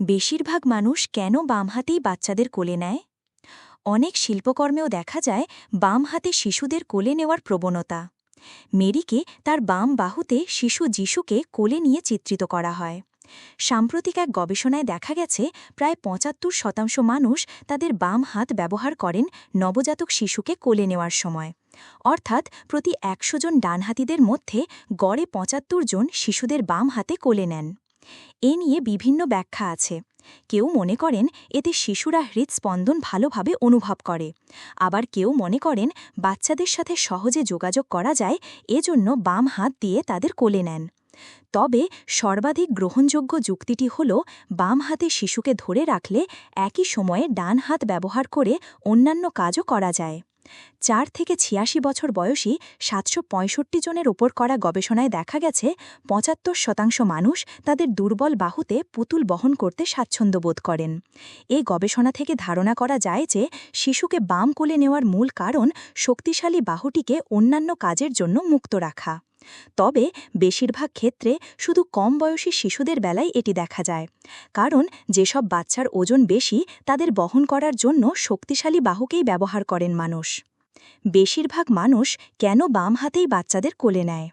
বেশিরভাগ মানুষ কেন বাম হাতেই বাচ্চাদের কোলে নেয়? অনেক শিল্পকর্মেও দেখা যায় বাম হাতে শিশুদের কোলে নেওয়ার প্রবণতা। মেরিকে তার বাম বাহুতে শিশু যিশুকে কোলে নিয়ে চিত্রিত করা হয়। সাম্প্রতিক এক গবেষণায় দেখা গেছে, প্রায় পঁচাত্তর শতাংশ মানুষ তাদের বাম হাত ব্যবহার করেন নবজাতক শিশুকে কোলে নেওয়ার সময়। অর্থাৎ প্রতি একশো জন ডানহাতিদের মধ্যে গড়ে পঁচাত্তর জন শিশুদের বাম হাতে কোলে নেন। এ নিয়ে বিভিন্ন ব্যাখ্যা আছে। কেউ মনে করেন এতে শিশুরা হৃদস্পন্দন ভালোভাবে অনুভব করে। আবার কেউ মনে করেন বাচ্চাদের সাথে সহজে যোগাযোগ করা যায় এজন্য বাম হাত দিয়ে তাদের কোলে নেন। তবে সর্বাধিক গ্রহণযোগ্য যুক্তিটি হল, বাম হাতে শিশুকে ধরে রাখলে একই সময়ে ডান হাত ব্যবহার করে অন্যান্য কাজও করা যায়। চার থেকে ছিয়াশি বছর বয়সী সাতশো পঁয়ষট্টি জনের ওপর করা গবেষণায় দেখা গেছে, পঁচাত্তর শতাংশ মানুষ তাদের দুর্বল বাহুতে পুতুল বহন করতে স্বাচ্ছন্দ্য বোধ করেন। এই গবেষণা থেকে ধারণা করা যায় যে, শিশুকে বাম কোলে নেওয়ার মূল কারণ শক্তিশালী বাহুটিকে অন্যান্য কাজের জন্য মুক্ত রাখা। তবে বেশিরভাগ ক্ষেত্রে শুধু কম বয়সী শিশুদের বেলায় এটি দেখা যায়। কারণ যেসব বাচ্চার ওজন বেশি, তাদের বহন করার জন্য শক্তিশালী বাহুকেই ব্যবহার করেন মানুষ। বেশিরভাগ মানুষ কেন বাম হাতেই বাচ্চাদের কোলে নেয়?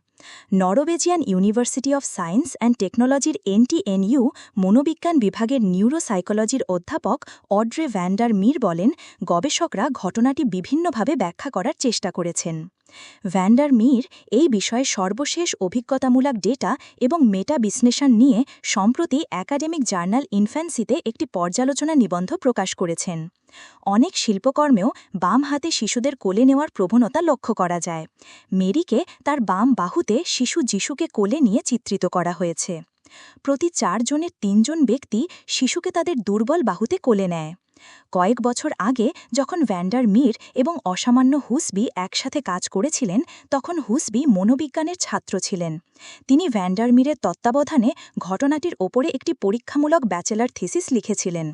Norwegian university of science and টেকনোলজির এনটিএনইউ মনোবিজ্ঞান বিভাগের নিউরোসাইকোলজির অধ্যাপক অড্রে ভ্যান্ডার মির বলেন, গবেষকরা ঘটনাটি বিভিন্নভাবে ব্যাখ্যা করার চেষ্টা করেছেন। ভ্যান্ডার মির এই বিষয়ে সর্বশেষ অভিজ্ঞতামূলক ডেটা এবং মেটা বিশ্লেষণ নিয়ে সম্প্রতি একাডেমিক জার্নাল ইনফ্যান্সিতে একটি পর্যালোচনা নিবন্ধ প্রকাশ করেছেন। অনেক শিল্পকর্মেও বাম হাতে শিশুদের কোলে নেওয়ার প্রবণতা লক্ষ্য করা যায়। মেরিকে তার বাম বাহুতে শিশু যিশুকে কোলে নিয়ে চিত্রিত করা হয়েছে। প্রতি চারজনের তিনজন ব্যক্তি শিশুকে তাদের দুর্বল বাহুতে কোলে নেয়। কয়েক বছর আগে যখন ভ্যান্ডার মির এবং অসামান্য হুসবি একসাথে কাজ করেছিলেন, তখন হুসবি মনোবিজ্ঞানের ছাত্র ছিলেন। তিনি ভ্যান্ডার মিরের তত্ত্বাবধানে ঘটনাটির ওপরে একটি পরীক্ষামূলক ব্যাচেলার থিসিস লিখেছিলেন।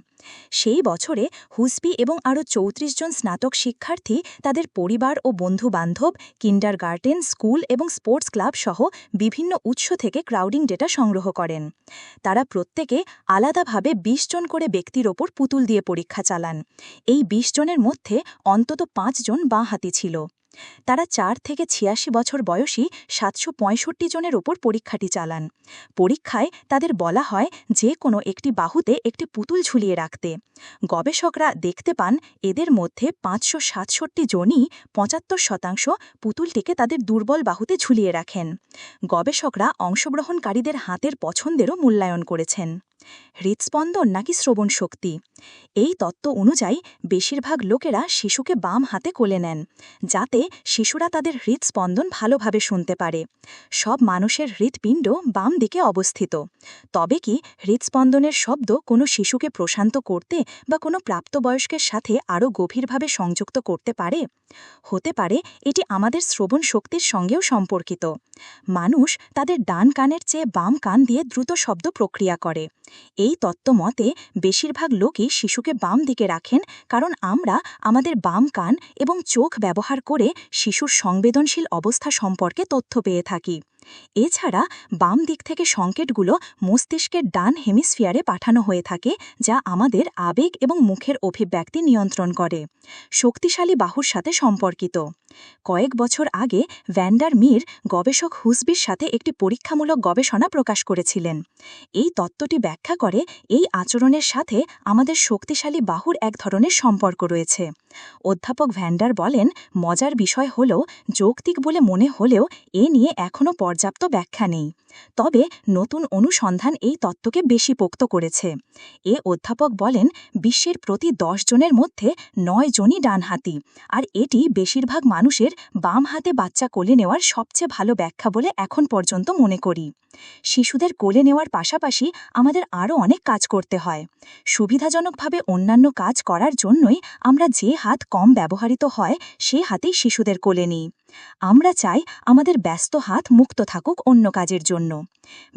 সেই বছরে হুসবি এবং আরও চৌত্রিশ জন স্নাতক শিক্ষার্থী তাদের পরিবার ও বন্ধু বান্ধব কিন্ডার গার্ডেন স্কুল এবং স্পোর্টস ক্লাব সহ বিভিন্ন উৎস থেকে ক্রাউডিং ডেটা সংগ্রহ করেন। তারা প্রত্যেকে আলাদাভাবে ২০ জন করে ব্যক্তির ওপর পুতুল দিয়ে পরীক্ষা চালান। এই ২০ জনের মধ্যে অন্তত পাঁচজন বাঁ হাতি ছিল। তারা চার থেকে ছিয়াশি বছর বয়সী সাতশো পঁয়ষট্টি জনের ওপর পরীক্ষাটি চালান। পরীক্ষায় তাদের বলা হয় যে কোনো একটি বাহুতে একটি পুতুল ঝুলিয়ে রাখতে। গবেষকরা দেখতে পান এদের মধ্যে পাঁচশো সাতষট্টি জনই পঁচাত্তর শতাংশ পুতুলটিকে তাদের দুর্বল বাহুতে ঝুলিয়ে রাখেন। গবেষকরা অংশগ্রহণকারীদের হাতের পছন্দেরও মূল্যায়ন করেছেন। হৃৎস্পন্দন নাকি শ্রবণ শক্তি? এই তত্ত্ব অনুযায়ী বেশিরভাগ লোকেরা শিশুকে বাম হাতে কোলে নেন, যাতে শিশুরা তাদের হৃৎস্পন্দন ভালোভাবে শুনতে পারে। সব মানুষের হৃৎপিণ্ড বাম দিকে অবস্থিত। তবে কি হৃৎস্পন্দনের শব্দ কোনো শিশুকে প্রশান্ত করতে বা কোনো প্রাপ্তবয়স্কের সাথে আরও গভীরভাবে সংযুক্ত করতে পারে? হতে পারে এটি আমাদের শ্রবণ শক্তির সঙ্গেও সম্পর্কিত। মানুষ তাদের ডান কানের চেয়ে বাম কান দিয়ে দ্রুত শব্দ প্রক্রিয়া করে। এই তত্ত্বমতে বেশিরভাগ লোকই শিশুকে বাম দিকে রাখেন কারণ আমরা আমাদের বাম কান এবং চোখ ব্যবহার করে শিশুর সংবেদনশীল অবস্থা সম্পর্কে তথ্য পেয়ে থাকি। এছাড়া বাম দিক থেকে সংকেতগুলো মস্তিষ্কের ডান হেমিস্ফিয়ারে পাঠানো হয়ে থাকে, যা আমাদের আবেগ এবং মুখের অভিব্যক্তি নিয়ন্ত্রণ করে। শক্তিশালী বাহুর সাথে সম্পর্কিত। কয়েক বছর আগে ভ্যান্ডার মির গবেষক হুসবির সাথে একটি পরীক্ষামূলক গবেষণা প্রকাশ করেছিলেন। এই তত্ত্বটি ব্যাখ্যা করে এই আচরণের সাথে আমাদের শক্তিশালী বাহুর এক ধরনের সম্পর্ক রয়েছে। অধ্যাপক ভ্যান্ডার বলেন, মজার বিষয় হল যৌক্তিক বলে মনে হলেও এ নিয়ে এখনও পর্যাপ্ত ব্যাখ্যা নেই। তবে নতুন অনুসন্ধান এই তত্ত্বকে বেশি পোক্ত করেছে। এ অধ্যাপক বলেন, বিশ্বের প্রতি দশ জনের মধ্যে নয় জনই ডানহাতি, আর এটি বেশিরভাগ মানুষের বাম হাতে বাচ্চা কোলে নেওয়ার সবচেয়ে ভালো ব্যাখ্যা বলে এখন পর্যন্ত মনে করি। শিশুদের কোলে নেওয়ার পাশাপাশি আমাদের আরও অনেক কাজ করতে হয়। সুবিধাজনকভাবে অন্যান্য কাজ করার জন্যই আমরা যে হাত কম ব্যবহৃত হয়, সে হাতেই শিশুদের কোলে নিই। আমরা চাই আমাদের ব্যস্ত হাত মুক্ত থাকুক অন্য কাজের জন্য।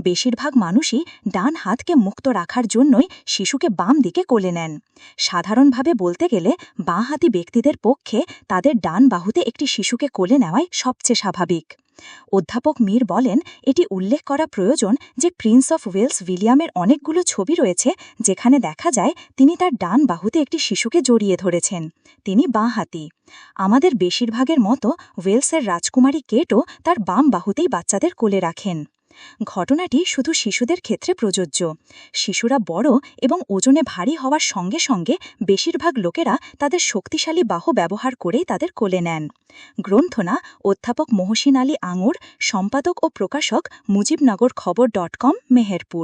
বেশিরভাগ মানুষই ডান হাতকে মুক্ত রাখার জন্যই শিশুকে বাম দিকে কোলে নেন। সাধারণভাবে বলতে গেলে বাঁহাতি ব্যক্তিদের পক্ষে তাদের ডান বাহুতে একটি শিশুকে কোলে নেওয়াই সবচেয়ে স্বাভাবিক। অধ্যাপক মীর বলেন, এটি উল্লেখ করা প্রয়োজন যে প্রিন্স অফ ওয়েলস উইলিয়ামের অনেকগুলো ছবি রয়েছে যেখানে দেখা যায় তিনি তার ডান বাহুতে একটি শিশুকে জড়িয়ে ধরেছেন। তিনি বাঁহাতি আমাদের বেশিরভাগের মতো ওয়েলসের রাজকুমারী কেটও তার বাম বাহুতেই বাচ্চাদের কোলে রাখেন। ঘটনাটি শুধু শিশুদের ক্ষেত্রে প্রযোজ্য। শিশুরা বড় এবং ওজনে ভারী হওয়ার সঙ্গে সঙ্গে বেশিরভাগ লোকেরা তাদের শক্তিশালী বাহু ব্যবহার করেই তাদের কোলে নেন। গ্রন্থনা, অধ্যাপক মহসিন আলী আঙুর, সম্পাদক ও প্রকাশক মুজিবনগর খবর ডট কম, মেহেরপুর।